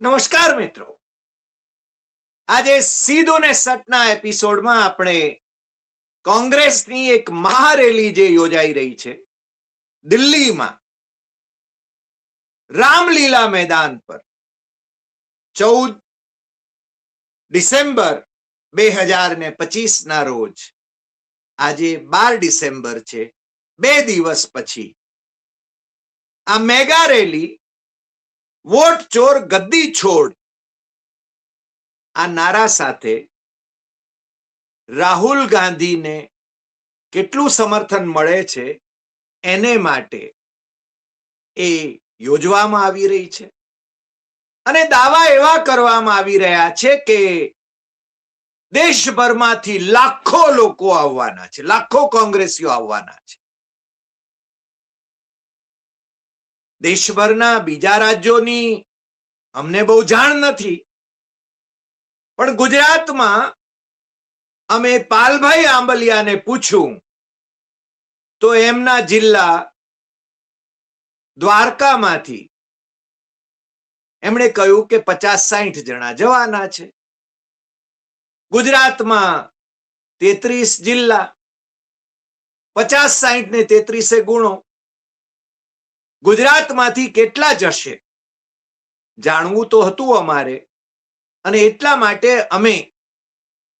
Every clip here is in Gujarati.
નમસ્કાર મિત્રો. આજે સીધો ને સટના એપિસોડમાં આપણે કોંગ્રેસની એક મહારેલી જે યોજાઈ રહી છે, દિલ્હીમાં રામલીલા મેદાન પર ચૌદ ડિસેમ્બર બે હજાર ને પચીસ ના રોજ, આજે બાર ડિસેમ્બર છે, બે દિવસ પછી, આ મેગા રેલી વોટ, ચોર, ગદ્દી, છોડ. આ નારા સાથે રાહુલ ગાંધીને કેટલું સમર્થન મળે છે એને માટે એ યોજવામાં આવી રહી છે. અને દાવા એવા કરવામાં આવી રહ્યા છે કે દેશભરમાંથી લાખો લોકો આવવાના છે, લાખો કોંગ્રેસીઓ આવવાના છે. દેશભરના બીજા રાજ્યોની અમને બહુ જાણ નથી. પણ ગુજરાતમાં અમે પાલભાઈ આંબલિયાને પૂછ્યું તો એમના જિલ્લા દ્વારકામાંથી એમણે કહ્યું કે પચાસ સાઠ જણા જવાના છે. ગુજરાતમાં તેત્રીસ જિલ્લા, પચાસ સાઠ ને તેત્રીસે ગુણો. ગુજરાતમાંથી કેટલા જશે? જાણવું તો હતું અમારે. અને એટલા માટે અમે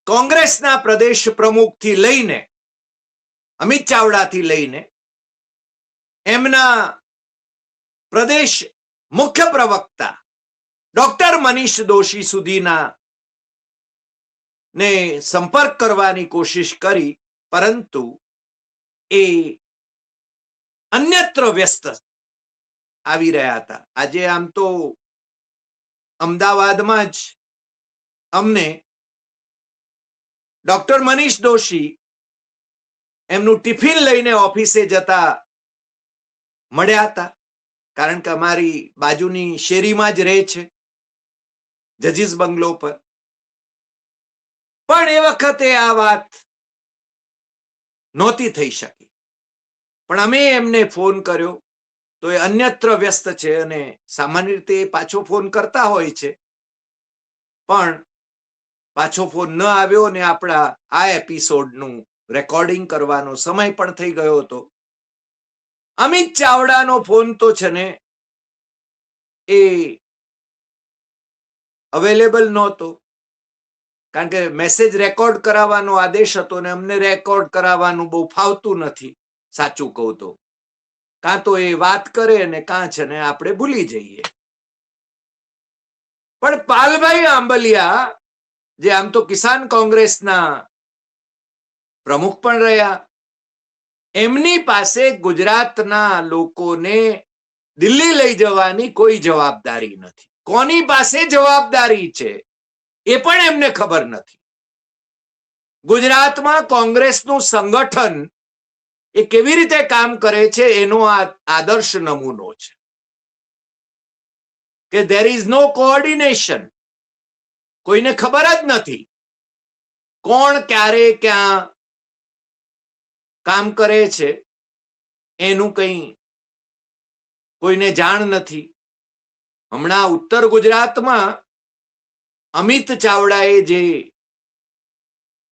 કોંગ્રેસના પ્રદેશ પ્રમુખથી લઈને, અમિત ચાવડાથી લઈને, એમના પ્રદેશ મુખ્ય પ્રવક્તા, ડોક્ટર મનીષ દોશી સુધીના ને સંપર્ક કરવાની કોશિશ કરી, પરંતુ એ અન્યત્ર વ્યસ્ત આવી રહ્યા હતા. આજે આમ તો અમદાવાદમાં જ અમને ડોક્ટર મનીષ દોશી એમનું ટિફિન લઈને ઓફિસે જતા મળ્યા હતા. કારણ કે અમારી બાજુની શેરીમાં જ રહે છે જજીસ બંગલો પર. પણ એ વખતે આ વાત નહોતી થઈ શકી. પણ અમે એમને ફોન કર્યો. તો એ અન્યત્ર વ્યસ્ત છે અને સામાન્ય રીતે એ પાછો ફોન કરતા હોય છે. પણ પાછો ફોન ન આવ્યો ને આપણા આ એપિસોડનું રેકોર્ડિંગ કરવાનો સમય પણ થઈ ગયો હતો. અમિત ચાવડાનો ફોન તો છે ને એ અવેલેબલ નહોતો. કારણ કે મેસેજ રેકોર્ડ કરાવવાનો આદેશ હતો ને અમને રેકોર્ડ કરાવવાનું બહુ ફાવતું નથી. સાચું કહું તો. કાં તો એ વાત કરે ને કાં છે ને આપણે ભૂલી જઈએ. પણ પાલભાઈ આંબલિયા, જે આમ તો કિસાન કોંગ્રેસના પ્રમુખ પણ રહ્યા, એમની પાસે ગુજરાતના લોકોને દિલ્હી લઈ જવાની કોઈ જવાબદારી નથી. કોની પાસે જવાબદારી છે એ પણ એમને ખબર નથી. ગુજરાતમાં કોંગ્રેસનું સંગઠન એ કેવી રીતે કામ કરે છે એનો આ આદર્શ નમૂનો છે. કે ધેર ઇઝ નો કોઓર્ડિનેશન કોઈને ખબર જ નથી કોણ ક્યારે ક્યાં કામ કરે છે એનું કંઈ કોઈને જાણ નથી. હમણાં ઉત્તર ગુજરાતમાં અમિત ચાવડાએ જે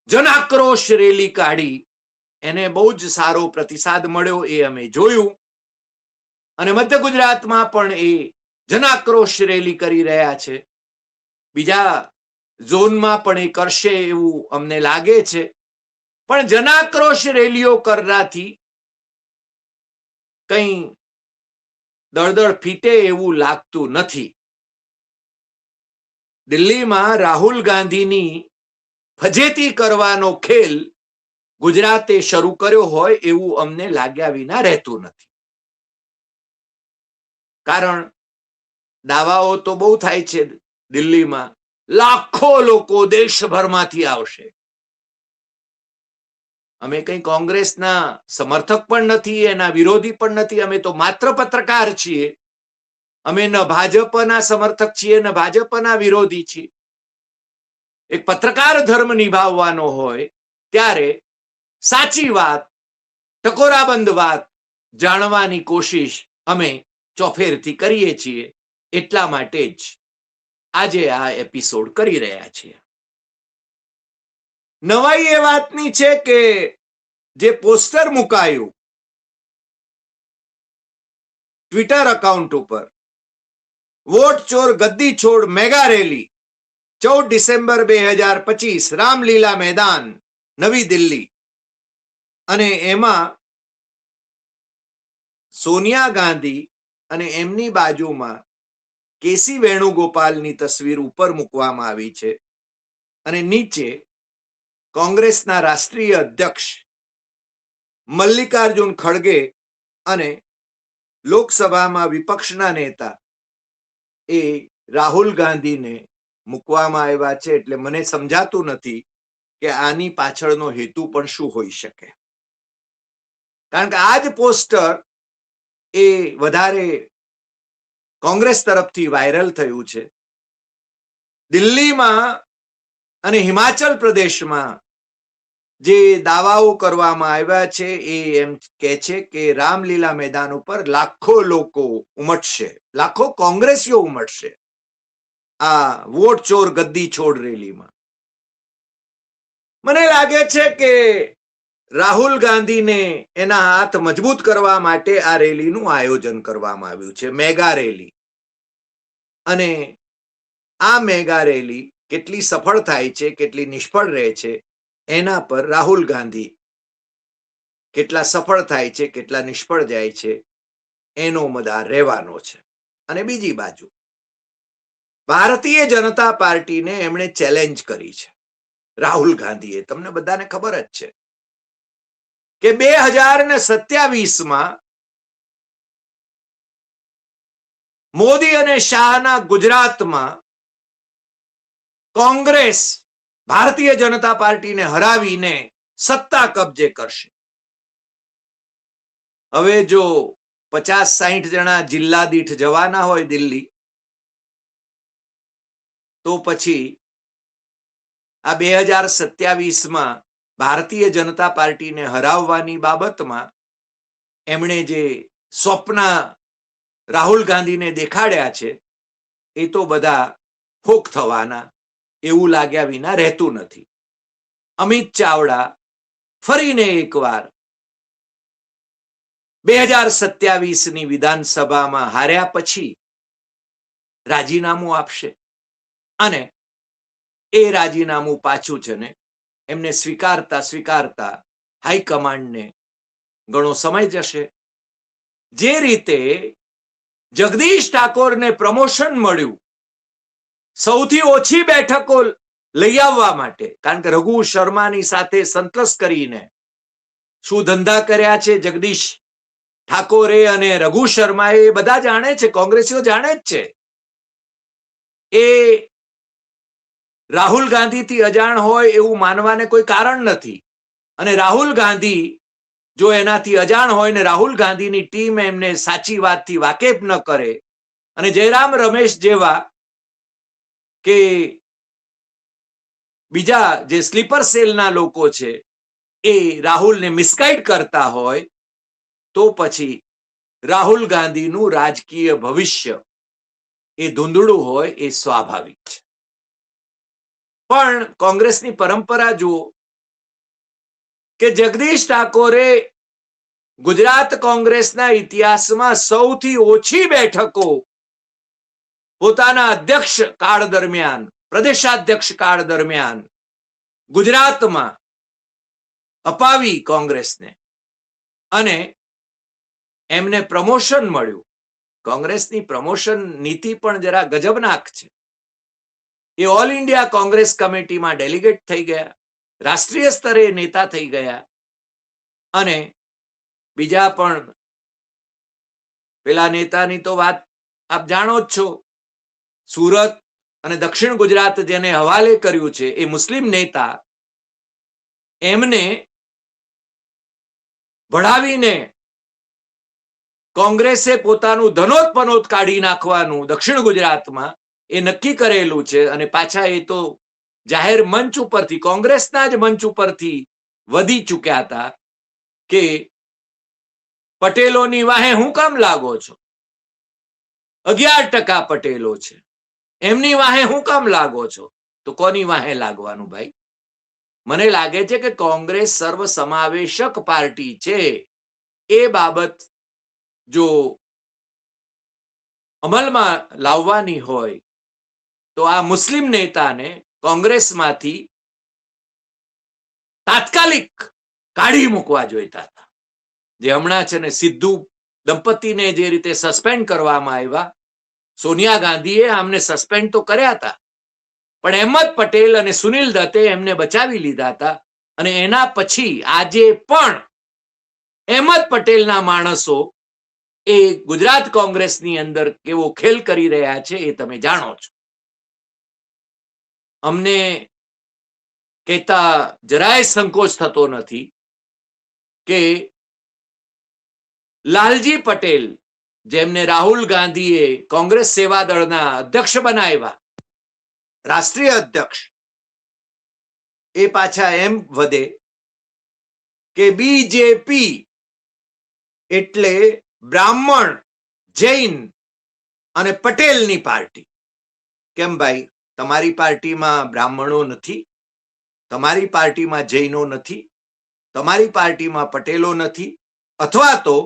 જન આક્રોશ રેલી કાઢી એને બહુ જ સારો પ્રતિસાદ મળ્યો એ અમે જોયું. અને મધ્ય ગુજરાતમાં પણ એ જનાક્રોશ રેલી કરી રહ્યા છે. બીજા ઝોનમાં પણ એ કરશે એવું અમને લાગે છે. પણ જનાક્રોશ રેલીઓ કરવાથી કંઈ દળદળ ફીટે એવું લાગતું નથી. દિલ્હીમાં રાહુલ ગાંધીની ફજેતી કરવાનો ખેલ ગુજરાતે શરૂ કર્યો હોય એવું અમને લાગ્યા વિના રહેતું નથી. કારણ દાવાઓ તો બહુ થાય છે દિલ્હીમાં. લાખો લોકો દેશભરમાંથી આવશે. અમે કઈ કોંગ્રેસના સમર્થક પણ નથી, એના વિરોધી પણ નથી, અમે તો માત્ર પત્રકાર છીએ. અમે ન ભાજપના સમર્થક છીએ, ન ભાજપના વિરોધી છીએ. એક પત્રકાર ધર્મ નિભાવવાનો હોય, ત્યારે સાચી વાત, ટકોરાબંધ વાત જાણવાની કોશિશ અમે ચોફેરથી કરીએ છીએ, એટલા માટે જ આજે આ એપિસોડ કરી રહ્યા છીએ. નવાઈ એ વાતની છે કે જે પોસ્ટર મુકાયું ટ્વિટર અકાઉન્ટ ઉપર, વોટ ચોર ગદ્દી છોડ મેગા રેલી, ચૌદ ડિસેમ્બર બે હજાર પચીસ રામલીલા મેદાન, નવી દિલ્હી. અને એમાં સોનિયા ગાંધી અને એમની બાજુમાં કેસી વેણુગોપાલની તસવીર ઉપર મૂકવામાં આવી છે. અને નીચે કોંગ્રેસના રાષ્ટ્રીય અધ્યક્ષ મલ્લિકાર્જુન ખડગે અને લોકસભામાં વિપક્ષના નેતા એ રાહુલ ગાંધીને મૂકવામાં આવ્યા છે. એટલે મને સમજાતું નથી કે આની પાછળનો હેતુ પણ શું હોઈ શકે. કારણ કે આ જ પોસ્ટર એ વધારે કોંગ્રેસ તરફથી વાયરલ થયું છે. દિલ્હીમાં અને હિમાચલ પ્રદેશમાં જે દાવાઓ કરવામાં આવ્યા છે એ એમ કે છે કે રામલીલા મેદાન ઉપર લાખો લોકો ઉમટશે. લાખો કોંગ્રેસીઓ ઉમટશે આ વોટ ચોર ગદ્દી છોડ રેલીમાં. મને લાગે છે કે રાહુલ ગાંધીને એના હાથ મજબૂત કરવા માટે આ રેલીનું આયોજન કરવામાં આવ્યું છે, મેગા રેલી. અને આ મેગા રેલી કેટલી સફળ થાય છે, કેટલી નિષ્ફળ રહે છે, એના પર રાહુલ ગાંધી કેટલા સફળ થાય છે, કેટલા નિષ્ફળ જાય છે, એનો મદાર રહેવાનો છે. અને બીજી બાજુ, ભારતીય જનતા પાર્ટીને એમણે ચેલેન્જ કરી છે, રાહુલ ગાંધીએ. તમને બધાને ખબર જ છે. કે બે હજાર ને સત્યાવીસમાં મોદી અને શાહના ગુજરાતમાં કોંગ્રેસ ભારતીય જનતા પાર્ટીને હરાવીને સત્તા કબજે કરશે. હવે જો પચાસ સાહીઠ જણા જિલ્લા દીઠ જવાના હોય દિલ્હી, તો પછી આ બે હજાર સત્યાવીસમાં ભારતીય જનતા પાર્ટીને હરાવવાની બાબતમાં એમણે જે સ્વપ્ન રાહુલ ગાંધીને દેખાડ્યા છે, એ તો બધા ફોક થવાના, એવું લાગ્યા વિના રહેતું નથી. અમિત ચાવડા ફરીને એકવાર બે હજાર સત્યાવીસની વિધાનસભામાં હાર્યા પછી રાજીનામું આપશે. અને એ રાજીનામું પાછું છે ને એમને સ્વીકારતા સ્વીકારતા હાઈકમાન્ડને ઘણો સમય જશે. જે રીતે જગદીશ ઠાકોરને પ્રમોશન મળ્યું, સૌથી ઓછી બેઠકો લઈ આવવા માટે, કારણ કે રઘુ શર્માની સાથે સંતસ કરીને શું ધંધા કર્યા છે જગદીશ ઠાકોરે અને રઘુ શર્મા એ બધા જાણે છે, કોંગ્રેસીઓ જાણે જ છે. એ રાહુલ ગાંધીથી અજાણ હોય એવું માનવાને કોઈ કારણ નથી. અને રાહુલ ગાંધી જો એનાથી અજાણ હોય ને રાહુલ ગાંધીની ટીમ એમને સાચી વાતથી વાકેફ ન કરે, અને જયરામ રમેશ જેવા કે બીજા જે સ્લીપર સેલના લોકો છે, એ રાહુલને મિસગાઈડ કરતા હોય, તો પછી રાહુલ ગાંધીનું રાજકીય ભવિષ્ય એ ધૂંધળું હોય એ સ્વાભાવિક છે. પણ કોંગ્રેસની પરંપરા જુઓ કે જગદીશ ઠાકોરે ગુજરાત કોંગ્રેસના ઇતિહાસમાં સૌથી ઓછી બેઠકો પોતાના અધ્યક્ષ કાળ દરમિયાન, પ્રદેશાધ્યક્ષ કાળ દરમિયાન ગુજરાતમાં અપાવી કોંગ્રેસને. અને એમને પ્રમોશન મળ્યું. કોંગ્રેસની પ્રમોશન નીતિ પણ જરા ગજબનાક છે. એ ઓલ ઇન્ડિયા કોંગ્રેસ કમિટીમાં ડેલિગેટ થઈ ગયા, રાષ્ટ્રીય સ્તરે નેતા થઈ ગયા અને બીજા પણ પેલા નેતાની તો વાત આપ જાણો જ છો. સુરત અને દક્ષિણ ગુજરાત જેને હવાલે કર્યું છે, એ મુસ્લિમ નેતા એમને ભણાવીને કોંગ્રેસે પોતાનું ધનોત પનોત કાઢી નાખવાનું દક્ષિણ ગુજરાતમાં એ નક્કી કરેલું છે અને પાછા એ તો જાહેર મંચ ઉપરથી, કોંગ્રેસના જ મંચ ઉપરથી વધી ચૂક્યા હતા કે પટેલોની વાહે હું કામ લાગો છો? અગિયાર ટકા પટેલો છે. એમની વાહે હું કામ લાગો છો? તો કોની વાહે લાગવાનું ભાઈ? મને લાગે છે કે કોંગ્રેસ સર્વ સમાવેશક પાર્ટી છે. એ બાબત જો અમલમાં લાવવાની હોય તો આ મુસ્લિમ નેતાને કોંગ્રેસમાંથી તાત્કાલિક કાઢી મૂકવા જોઈતા હતા. જે હમણાં છે ને સિદ્ધુ દંપતીને જે રીતે સસ્પેન્ડ કરવામાં આવ્યા, સોનિયા ગાંધીએ આમને સસ્પેન્ડ તો કર્યા હતા, પણ અહેમદ પટેલ અને સુનિલ દત્તે એમને બચાવી લીધા હતા અને એના પછી આજે પણ અહેમદ પટેલના માણસો એ ગુજરાત કોંગ્રેસની અંદર કેવો ખેલ કરી રહ્યા છે એ તમે જાણો છો. અમને કહેતા જરાય સંકોચ થતો નથી કે લાલજી પટેલ, જેમને રાહુલ ગાંધીએ કોંગ્રેસ સેવા દળના અધ્યક્ષ બનાવ્યા, રાષ્ટ્રીય અધ્યક્ષ, એ પાછા એમ વધે કે બીજેપી એટલે બ્રાહ્મણ જૈન અને પટેલની પાર્ટી. કેમ ભાઈ? તમારી પાર્ટીમાં બ્રાહ્મણો નથી, તમારી પાર્ટીમાં જૈનો નથી, તમારી પાર્ટીમાં પટેલો નથી, અથવા તો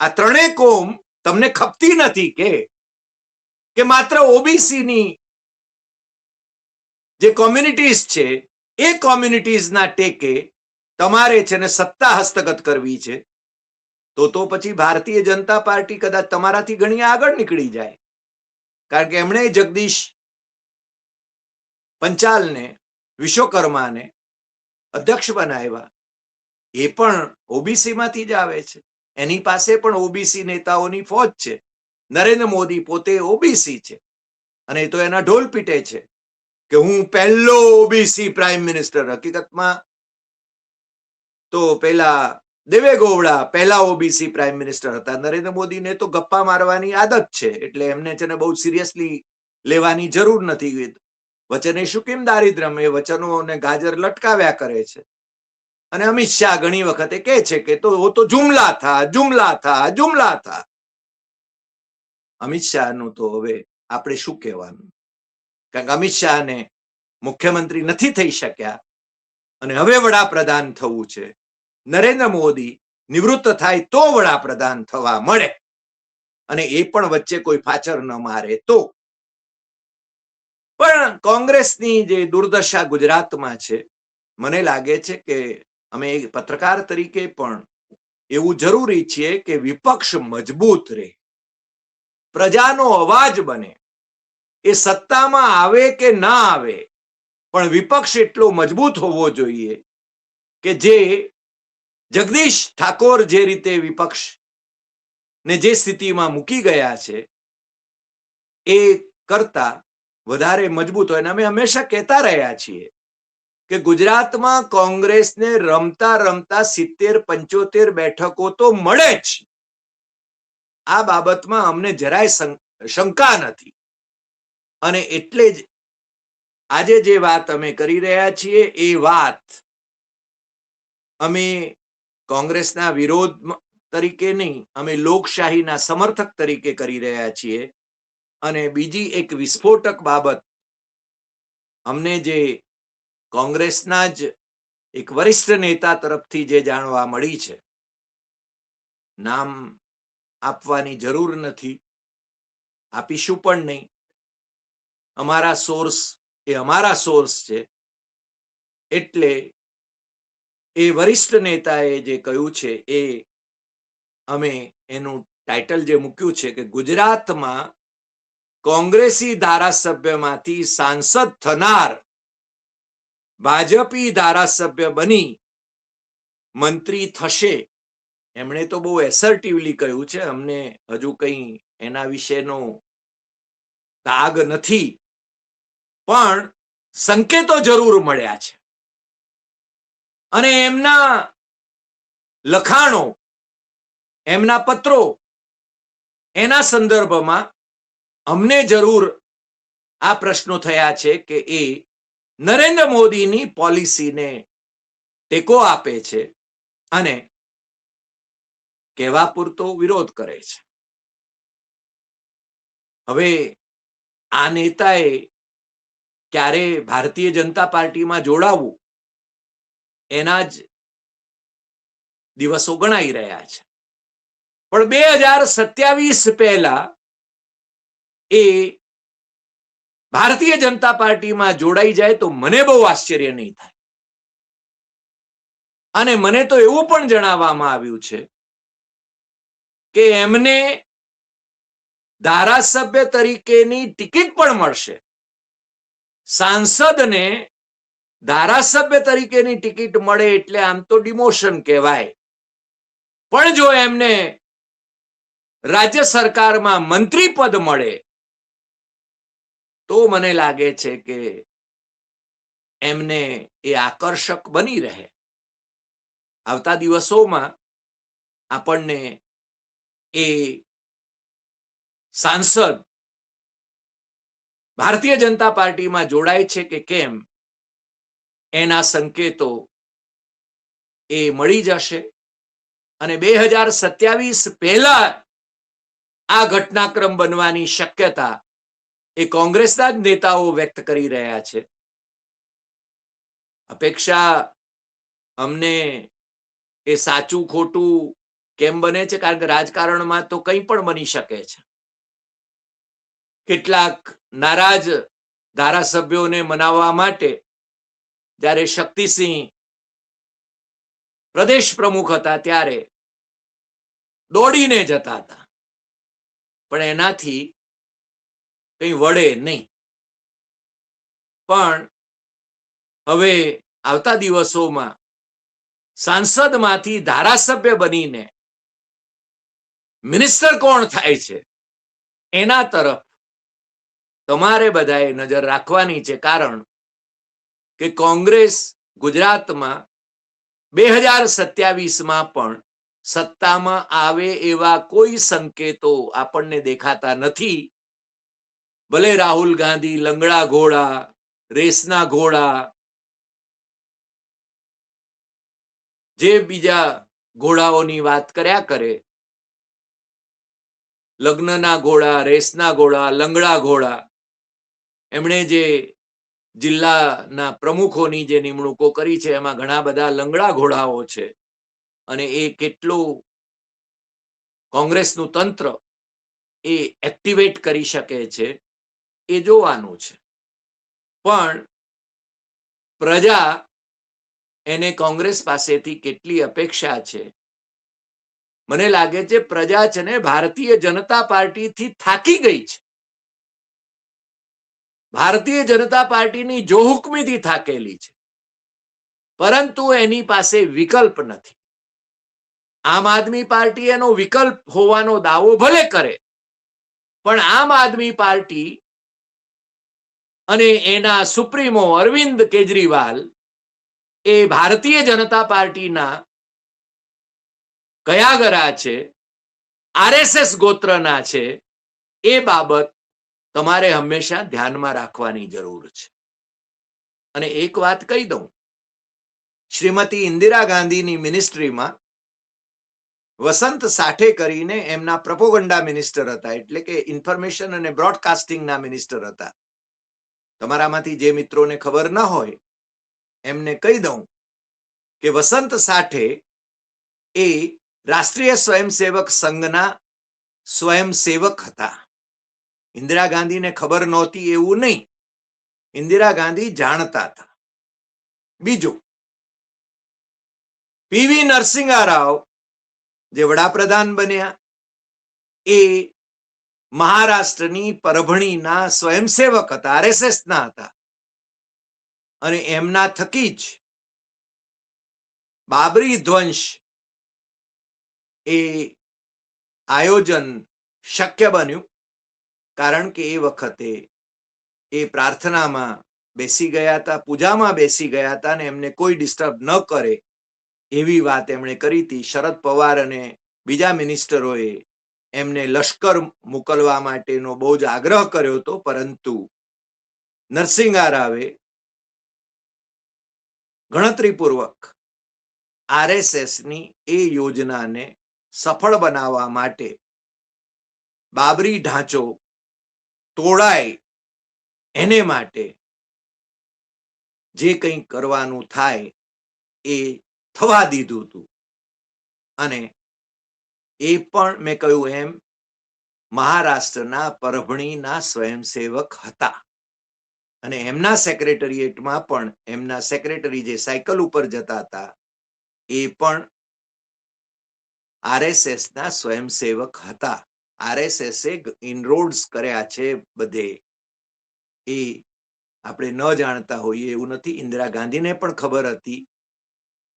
આ ત્રણેય કોમ તમને ખપતી નથી કે કે માત્ર ઓબીસીની જે કોમ્યુનિટીઝ છે, એ કોમ્યુનિટીઝના ટેકે તમારે છે ને સત્તા હસ્તગત કરવી છે, તો તો પછી ભારતીય જનતા પાર્ટી કદાચ તમારાથી ઘણી આગળ નીકળી જાય. કારણ કે એમણે જગદીશ પંચાલને, વિશ્વકર્માને અધ્યક્ષ બનાવ્યા. એ પણ ઓબીસી જ આવે છે. એની પાસે પણ ઓબીસી નેતાઓની ફોજ છે. નરેન્દ્ર મોદી પોતે ઓબીસી છે. અને તો એના ઢોલ પીટે છે કે હું પહેલો ઓબીસી પ્રાઇમ મિનિસ્ટર. હકીકતમાં તો પેલા દેવે ગોવડા પહેલા ઓબીસી પ્રાઇમ મિનિસ્ટર હતા. નરેન્દ્ર મોદીને તો ગપ્પા મારવાની આદત છે. એટલે એમને છે ને બહુ સિરિયસલી લેવાની જરૂર નથી. વચને શું કેમ દારિદ્રમ એ વચનોને ગાજર લટકાવ્યા કરે છે. અને અમિત શાહ ઘણી વખતે કે છે કે તો વો તો જુમલા થા જુમલા થા જુમલા થા. અમિત શાહનું તો હવે આપણે શું કહેવાનું? કારણ કે અમિત શાહ ને મુખ્યમંત્રી નથી થઈ શક્યા. અને હવે વડાપ્રધાન થવું છે. નરેન્દ્ર મોદી નિવૃત્ત થાય તો વડાપ્રધાન થવા મળે. અને એ પણ વચ્ચે કોઈ ફાચર ન મારે તો પણ કોંગ્રેસની જે દુર્દશા ગુજરાતમાં છે, મને લાગે છે કે અમે પત્રકાર તરીકે પણ એવું જરૂરી છે કે વિપક્ષ મજબૂત રહે. પ્રજાનો અવાજ બને. એ સત્તામાં આવે કે ના આવે, પણ વિપક્ષ એટલો મજબૂત હોવો જોઈએ કે જે જગદીશ ઠાકોર જે રીતે વિપક્ષ ને જે સ્થિતિમાં મૂકી ગયા છે, એ કરતા વધારે મજબૂત હોય અને અમે હંમેશા કહેતા રહ્યા છીએ કે ગુજરાતમાં કોંગ્રેસને રમતા રમતા સિત્તેર, પંચોતેર બેઠકો તો મળે જ. આ બાબતમાં અમને જરાય શંકા નથી. અને એટલે જ આજે જે વાત અમે કરી રહ્યા છીએ એ વાત અમે કોંગ્રેસના વિરોધ તરીકે નહીં, અમે લોકશાહીના સમર્થક તરીકે કરી રહ્યા છીએ. અને બીજી એક વિસ્ફોટક બાબત, અમને જે કોંગ્રેસના જ એક વરિષ્ઠ નેતા તરફથી જે જાણવા મળી છે, નામ આપવાની જરૂર નથી, આપીશું પણ નહીં. અમારા સોર્સ એ અમારા સોર્સ છે, એટલે એ વરિષ્ઠ નેતાએ જે કહ્યું છે એ અમે એનું ટાઇટલ જે મૂક્યું છે કે ગુજરાતમાં કોંગ્રેસી ધારાસભ્યમાંથી સાંસદ થનાર ભાજપી ધારાસભ્ય બની મંત્રી થશે. એમણે તો બહુ એસર્ટિવલી કહ્યું છે, અમને હજુ કંઈ એના વિશેનો તાગ નથી. પણ સંકેતો જરૂર મળ્યા છે. અને એમના લખાણો, એમના પત્રો એના સંદર્ભમાં અમને જરૂર આ પ્રશ્નો થયા છે કે એ નરેન્દ્ર મોદીની પોલિસીને ટેકો આપે છે અને કહેવા પૂરતો વિરોધ કરે છે. હવે આ નેતાએ ક્યારે ભારતીય જનતા પાર્ટીમાં જોડાવવું એના જ દિવસો ગણાઈ રહ્યા છે. પણ બે હજાર સત્યાવીસ પહેલા એ ભારતીય જનતા પાર્ટીમાં જોડાઈ જાય તો મને બહુ આશ્ચર્ય નહીં થાય. અને મને તો એવું પણ જણાવવામાં આવ્યું છે કે એમને ધારાસભ્ય તરીકેની ટિકિટ પણ મળશે. સાંસદને ધારાસભ્ય તરીકેની ટિકિટ મળે એટલે આમ તો ડિમોશન કહેવાય. પણ જો એમને રાજ્ય સરકારમાં મંત્રી પદ મળે તો મને લાગે છે કે એમને એ આકર્ષક બની રહે. આવતા દિવસોમાં આપણને એ સાંસદ ભારતીય જનતા પાર્ટીમાં જોડાય છે કે કેમ, એના સંકેતો એ મળી જશે. અને બે હજાર સત્યાવીસ પહેલા આ ઘટનાક્રમ બનવાની શક્યતા એ કોંગ્રેસના જ નેતાઓ વ્યક્ત કરી રહ્યા છે. અપેક્ષા અમને એ સાચું ખોટું કેમ બને છે? કારણ કે રાજકારણમાં તો કંઈ પણ બની શકે છે. કેટલાક નારાજ ધારાસભ્યોને મનાવવા માટે જ્યારે શક્તિસિંહ પ્રદેશ પ્રમુખ હતા ત્યારે દોડીને જતા હતા. પણ એનાથી કંઈ વળે નહીં. પણ હવે આવતા દિવસોમાં સાંસદમાંથી ધારાસભ્ય બનીને મિનિસ્ટર કોણ થાય છે? એના તરફ તમારે બધાએ નજર રાખવાની છે કારણ કે કોંગ્રેસ ગુજરાતમાં બે હજાર સત્યાવીસમાં પણ સત્તામાં આવે એવા કોઈ સંકેતો આપણને દેખાતા નથી. ભલે રાહુલ ગાંધી લંગડા ઘોડા, રેસના ઘોડા, જે બીજા ઘોડાઓની વાત કર્યા કરે, લગ્નના ઘોડા, રેસના ઘોડા, લંગડા ઘોડા, એમણે જે જિલ્લાના પ્રમુખોની જે નિમણૂકો કરી છે, એમાં ઘણા બધા લંગડા ઘોડાઓ છે અને એ કેટલું કોંગ્રેસનું તંત્ર એ એક્ટિવેટ કરી શકે છે એ જોવાનું છે. પણ પ્રજા એને કોંગ્રેસ પાસેથી કેટલી અપેક્ષા છે? મને લાગે છે પ્રજા છે ને ભારતીય જનતા પાર્ટીથી થાકી ગઈ છે. ભારતીય જનતા પાર્ટીની જોહુકમીથી થાકેલી છે. પરંતુ એની પાસે વિકલ્પ નથી. આમ આદમી પાર્ટી એનો વિકલ્પ હોવાનો દાવો ભલે કરે. પણ આમ આદમી પાર્ટી અને એના સુપ્રીમો અરવિંદ કેજરીવાલ એ ભારતીય જનતા પાર્ટીના કયાગરા છે, આરએસએસ ગોત્રના છે, એ બાબત તમારે હંમેશા ધ્યાનમાં રાખવાની જરૂર છે. અને એક વાત કહી દઉં, શ્રીમતી ઇન્દિરા ગાંધીની મિનિસ્ટ્રીમાં વસંત સાઠે કરીને એમના પ્રપોગંડા મિનિસ્ટર હતા, એટલે કે ઇન્ફોર્મેશન અને બ્રોડકાસ્ટિંગના મિનિસ્ટર હતા. તમારામાંથી જે મિત્રોને ખબર ન હોય, એમને કહી દઉં કે વસંત સાઠે એ રાષ્ટ્રીય સ્વયંસેવક સંઘના સ્વયંસેવક હતા. ઇન્દિરા ગાંધીને ખબર નહોતી એવું નહીં. ઇન્દિરા ગાંધી જાણતા હતા. બીજું પીવી નરસિંહા રાવ જે વડાપ્રધાન બન્યા, એ મહારાષ્ટ્રની પરભણીના સ્વયંસેવક હતા આરએસએસ ના હતા. અને એમના થકી જ બાબરી ધ્વંસ એ આયોજન શક્ય બન્યું, કારણ કે એ વખતે એ પ્રાર્થનામાં બેસી ગયા હતા, પૂજામાં બેસી ગયા હતા અને એમને કોઈ ડિસ્ટર્બ ન કરે એવી વાત એમણે કરી હતી. શરદ પવાર અને બીજા મિનિસ્ટરોએ એમને લશ્કર મોકલવા માટેનો બહુ જ આગ્રહ કર્યો હતો, પરંતુ નરસિંહા રાવે ગણતરીપૂર્વક આરએસએસની એ યોજનાને સફળ બનાવવા માટે બાબરી ઢાંચો તોડાય એને માટે જે કંઈ કરવાનું થાય એ થવા દીધું હતું. અને એ પણ મેં કહ્યું એમ, મહારાષ્ટ્રના પરભણીના સ્વયંસેવક હતા. અને એમના સેક્રેટરીએટમાં પણ, એમના સેક્રેટરી જે સાયકલ ઉપર જતા હતા, એ પણ આરએસએસ ના સ્વયંસેવક હતા. આરએસએસ એ ઇનરોડ્સ કર્યા છે બધે. એ આપણે ન જાણતા હોઈએ એવું નથી. ઇન્દિરા ગાંધીને પણ ખબર હતી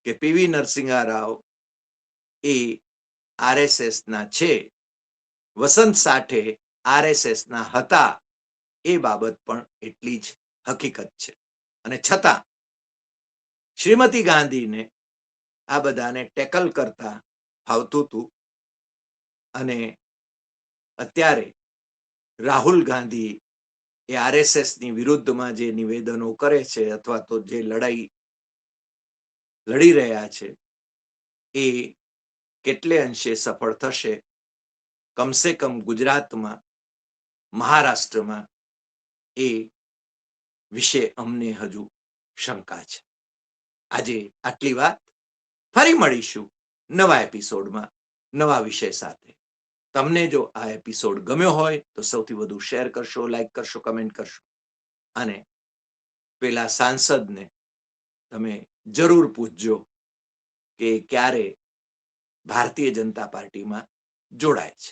કે પીવી નરસિંહા રાવ એ આરએસએસ ના છે, વસંત સાઠે આરએસએસ ના હતા, એ બાબત પણ એટલી જ હકીકત છે. અને છતાં, શ્રીમતી ગાંધીને આ બધાને ટેકલ કરતા ફાવતું હતું અને અત્યારે રાહુલ ગાંધી એ આરએસએસની વિરુદ્ધમાં જે નિવેદનો કરે છે અથવા તો જે લડાઈ લડી રહ્યા છે, એ કેટલે અંશે સફળ થશે? કમસે કમ ગુજરાતમાં, મહારાષ્ટ્રમાં એ વિશે અમને હજુ શંકા છે. આજે આટલી વાત. ફરી મળીશું નવા એપિસોડમાં, નવા વિષય સાથે. તમને જો આ એપિસોડ ગમ્યો હોય, તો સૌથી વધુ શેર કરશો, લાઈક કરશો, કમેન્ટ કરશો. અને પેલા સાંસદને તમે જરૂર પૂછજો કે ક્યારે ભારતીય જનતા પાર્ટીમાં જોડાય છે.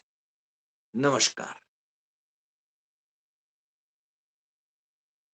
નમસ્કાર.